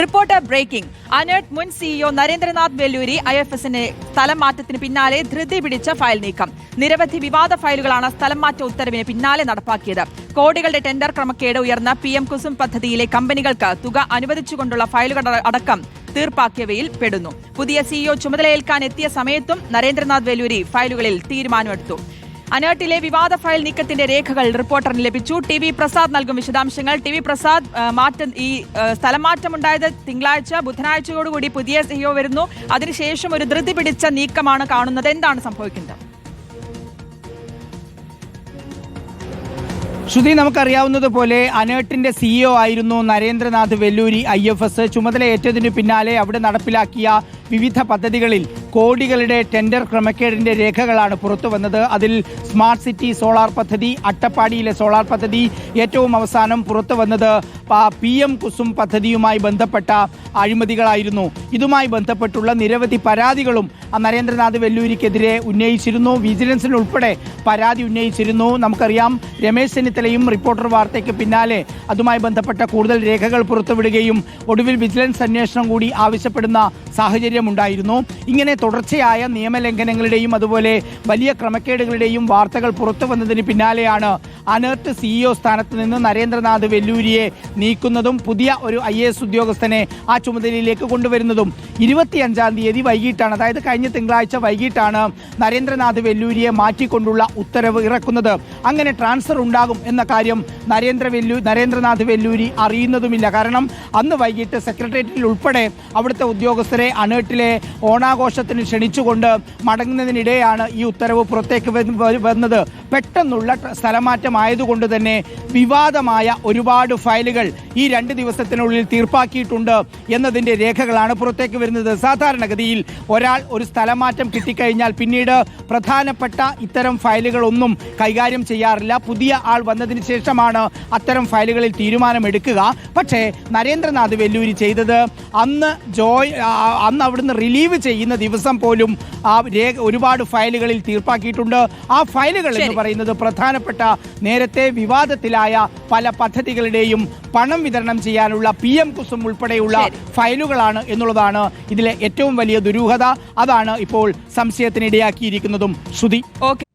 Reporter breaking. ANERT മുൻ CEO Narendranath Velluri I F എസിന്റെ സ്ഥലം മാറ്റത്തിന് പിന്നാലെ ധൃതി പിടിച്ച ഫയൽ നീക്കം. നിരവധി വിവാദ ഫയലുകളാണ് സ്ഥലം മാറ്റ ഉത്തരവിന് പിന്നാലെ നടപ്പാക്കിയത്. കോടികളുടെ ടെൻഡർ ക്രമക്കേട് ഉയർന്ന പി എം കുസും പദ്ധതിയിലെ കമ്പനികൾക്ക് തുക അനുവദിച്ചുകൊണ്ടുള്ള ഫയലുകൾ അടക്കം തീർപ്പാക്കിയവയിൽ പെടുന്നു. പുതിയ സിഇഒ ചുമതലയേൽക്കാൻ എത്തിയ സമയത്തും നരേന്ദ്രനാഥ് വെല്ലൂരി ഫയലുകളിൽ തീരുമാനമെടുത്തു. അനേർട്ടിലെ വിവാദ ഫയൽ നീക്കത്തിന്റെ രേഖകൾ റിപ്പോർട്ടറിന് ലഭിച്ചു. ടി വി പ്രസാദ് നൽകും വിശദാംശങ്ങൾ. ടി വി പ്രസാദ് മാറ്റം ഈ സ്ഥലമാറ്റം സ്ഥലമാറ്റമുണ്ടായത് തിങ്കളാഴ്ച ബുധനാഴ്ചയോടുകൂടി പുതിയ സിഇഒ വരുന്നു. അതിനുശേഷം ഒരു ധൃതി പിടിച്ച നീക്കമാണ് കാണുന്നത്. എന്താണ് സംഭവിക്കുന്നത്? ശ്രുതി നമുക്കറിയാവുന്നതുപോലെ അനേർട്ടിന്റെ സിഇഒ ആയിരുന്നു Narendranath Velluri I F S. ചുമതലയേറ്റതിനു പിന്നാലെ അവിടെ നടപ്പിലാക്കിയ വിവിധ പദ്ധതികളിൽ കോടികളുടെ ടെൻഡർ ക്രമക്കേടിന്റെ രേഖകളാണ് പുറത്തു വന്നത്. അതിൽ സ്മാർട്ട് സിറ്റി സോളാർ പദ്ധതി അട്ടപ്പാടിയിലെ സോളാർ പദ്ധതി ഏറ്റവും അവസാനം പുറത്തു വന്നത് പി എം കുസും പദ്ധതിയുമായി ബന്ധപ്പെട്ട അഴിമതികളായിരുന്നു. ഇതുമായി ബന്ധപ്പെട്ടുള്ള നിരവധി പരാതികളും നരേന്ദ്രനാഥ് വെല്ലൂരിക്കെതിരെ ഉന്നയിച്ചിരുന്നു. വിജിലൻസിന് ഉൾപ്പെടെ പരാതി ഉന്നയിച്ചിരുന്നു. നമുക്കറിയാം രമേശ് ചെന്നിത്തലയും റിപ്പോർട്ടർ വാർത്തയ്ക്ക് പിന്നാലെ അതുമായി ബന്ധപ്പെട്ട കൂടുതൽ രേഖകൾ പുറത്തുവിടുകയും ഒടുവിൽ വിജിലൻസ് അന്വേഷണം കൂടി ആവശ്യപ്പെടുന്ന സാഹചര്യമുണ്ടായിരുന്നു. ഇങ്ങനെ തുടർച്ചയായ നിയമലംഘനങ്ങളുടെയും അതുപോലെ വലിയ ക്രമക്കേടുകളുടെയും വാർത്തകൾ പുറത്തു വന്നതിന് പിന്നാലെയാണ് അനർട്ട് സിഇഒ സ്ഥാനത്ത് നിന്ന് നരേന്ദ്രനാഥ് വെല്ലൂരിയെ നീക്കുന്നതും പുതിയ ഒരു ഐ എസ് ഉദ്യോഗസ്ഥനെ ആ ചുമതലയിലേക്ക് കൊണ്ടുവരുന്നതും. ഇരുപത്തിയഞ്ചാം തീയതി വൈകിട്ടാണ് അതായത് കഴിഞ്ഞ തിങ്കളാഴ്ച വൈകിട്ടാണ് നരേന്ദ്രനാഥ് വെല്ലൂരിയെ മാറ്റിക്കൊണ്ടുള്ള ഉത്തരവ് ഇറക്കുന്നത്. അങ്ങനെ ട്രാൻസ്ഫർ ഉണ്ടാകും എന്ന കാര്യം നരേന്ദ്ര വെല്ലു നരേന്ദ്രനാഥ് വെല്ലൂരി അറിയുന്നതുമില്ല. കാരണം അന്ന് വൈകിട്ട് സെക്രട്ടേറിയറ്റിൽ ഉൾപ്പെടെ അവിടുത്തെ ഉദ്യോഗസ്ഥരെ അനേട്ടിലെ ഓണാഘോഷത്തിന് ക്ഷണിച്ചുകൊണ്ട് മടങ്ങുന്നതിനിടെയാണ് ഈ ഉത്തരവ് പുറത്തേക്ക് വന്ന് വന്നത്. പെട്ടെന്നുള്ള സ്ഥലമാറ്റം ആയതുകൊണ്ട് തന്നെ വിവാദമായ ഒരുപാട് ഫയലുകൾ ഈ രണ്ട് ദിവസത്തിനുള്ളിൽ തീർപ്പാക്കിയിട്ടുണ്ട് എന്നതിന്റെ രേഖകളാണ് പുറത്തേക്ക് വരുന്നത്. സാധാരണഗതിയിൽ ഒരാൾ ഒരു സ്ഥലമാറ്റം കിട്ടിക്കഴിഞ്ഞാൽ പിന്നീട് പ്രധാനപ്പെട്ട ഇത്തരം ഫയലുകളൊന്നും കൈകാര്യം ചെയ്യാറില്ല. പുതിയ ആൾ വന്നതിന് ശേഷമാണ് അത്തരം ഫയലുകളിൽ തീരുമാനമെടുക്കുക. പക്ഷേ നരേന്ദ്രനാഥ് വെല്ലൂരി ചെയ്തത് അന്ന് ജോയ് അന്ന് അവിടുന്ന് റിലീവ് ചെയ്യുന്ന ദിവസം പോലും ആ രേഖ ഒരുപാട് ഫയലുകളിൽ തീർപ്പാക്കിയിട്ടുണ്ട്. ആ ഫയലുകൾ എന്ന് പറയുന്നത് പ്രധാനപ്പെട്ട നേരത്തെ വിവാദത്തിലായ പല പദ്ധതികളുടെയും പണം വിതരണം ചെയ്യാനുള്ള പി എം കുസും ഉൾപ്പെടെയുള്ള. ഫയലുകളാണ് എന്നുള്ളതാണ് ഇതിലെ ഏറ്റവും വലിയ ദുരൂഹത. അതാണ് ഇപ്പോൾ സംശയത്തിനിടയാക്കിയിരിക്കുന്നതും. ശ്രുതി. ഓക്കെ.